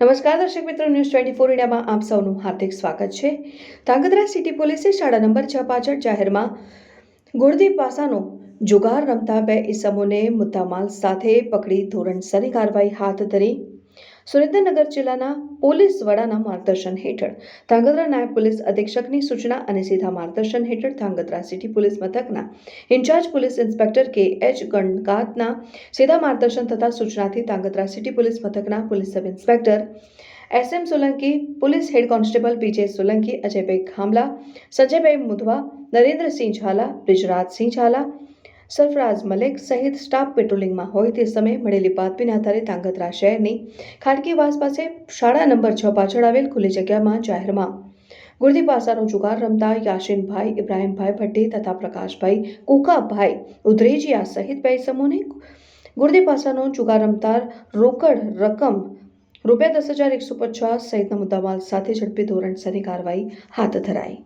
નમસ્કાર દર્શક મિત્રો, ન્યૂઝ ટ્વેન્ટી ફોર ઇન્ડિયામાં આપ સૌનું હાર્દિક સ્વાગત છે. ધાંગધ્રા સિટી પોલીસે શાળા નંબર છ પાછળ જાહેરમાં ગુળદી પાસાનો જુગાર રમતા બે ઇસમોને મુદ્દામાલ સાથે પકડી ધોરણસરની કાર્યવાહી હાથ ધરી સુરેન્દ્રનગર જિલ્લાના પોલીસ વડાના માર્ગદર્શન હેઠળ ધાંગધ્રા નાયબ પોલીસ અધિક્ષકની સૂચના અને સીધા માર્ગદર્શન હેઠળ ધાંગધ્રા સિટી પોલીસ મથકના incharge police inspector K H ગણકાતના સીધા માર્ગદર્શન તથા સૂચનાથી ધાંગધ્રા સિટી પોલીસ મથકના police sub inspector S M Solanki, police head constable P J Solanki, Ajaybhai Khamla Sanjaybhai Mudhva, Narendrasinh Zala, Brijrajsinh Zala Sarfaraz Malik સહિત staff પેટ્રોલિંગમાં હોય તે સમયે મળેલી બાતમીના આધારે ધાંગધ્રા શહેરની ખાડકીવાસ પાસે શાળા નંબર છ પાછળ આવેલ ખુલ્લી જગ્યામાં જાહેરમાં ગુરદી પાસાનો જુગાર રમતા યાસીનભાઈ ઇબ્રાહીમભાઈ ભટ્ટી તથા પ્રકાશભાઈ કુકાભાઈ ઉધરેજીયા સહિત બે સમૂહને ગુરદી પાસાનો જુગાર રમતા રોકડ રકમ રૂપિયા દસ હજાર એકસો પચાસ સહિતના મુદ્દામાલ સાથે ઝડપી ધોરણસરની કાર્યવાહી હાથ ધરાઈ.